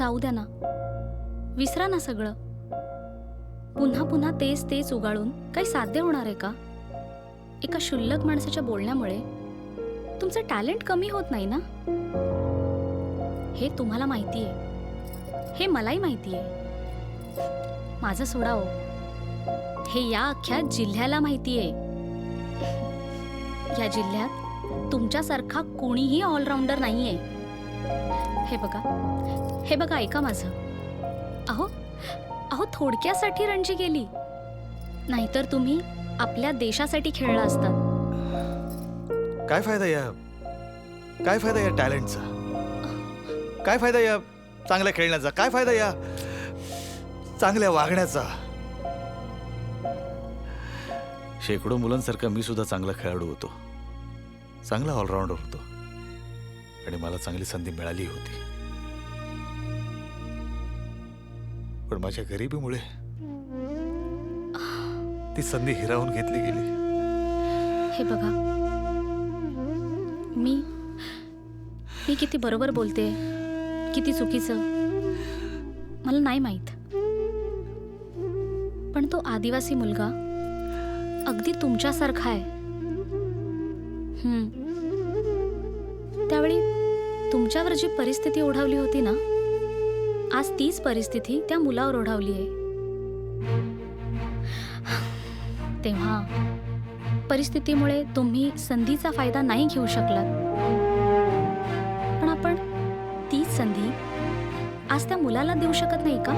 जाऊ द्या ना. विसरा ना सगळं. पुन्हा पुन्हा तेच तेच उगाळून काही साध्य होणार आहे का? एका क्षुल्लक माणसाच्या बोलण्यामुळे तुमचं टॅलेंट कमी होत नाही ना? हे तुम्हाला माहिती आहे हे मलाही माहिती आहे माझं सोडाओ हे या अख्ख्या जिल्ह्याला माहिती आहे या जिल्ह्यात तुमच्यासारखा कोणीही ऑलराऊंडर नाहीये. हे बघा. हे बघा ऐका माझं. अहो अहो थोडक्यासाठी रणजी गेली. नाहीतर तुम्ही आपल्या देशासाठी खेळला असतात काय फायदा या काय फायदा या टॅलेंटचा? काय फायदा या चांगल्या खेळण्याचा? काय फायदा या चांगल्या वागण्याचा? शेकडो मुलांसारखा मी सुद्धा चांगला खेळाडू होतो. चांगला ऑलराऊंडर होतो. आणि मला चांगली संधी मिळाली होती. पण माझ्या गरिबीमुळे ती संधी हिरावून घेतली गेली. हे बघा. मी मी किती बरोबर बोलते किती चुकीचं मला नाही माहीत. पण तो आदिवासी मुलगा अगदी तुमच्यासारखा आहे. त्यावेळी तुमच्यावर जी परिस्थिती ओढावली होती ना आज तीच परिस्थिती त्या मुलावर ओढावली आहे. तेव्हा परिस्थितीमुळे तुम्ही संधीचा फायदा नाही घेऊ शकलात. पण आपण तीच संधी आज त्या मुलाला देऊ शकत नाही का?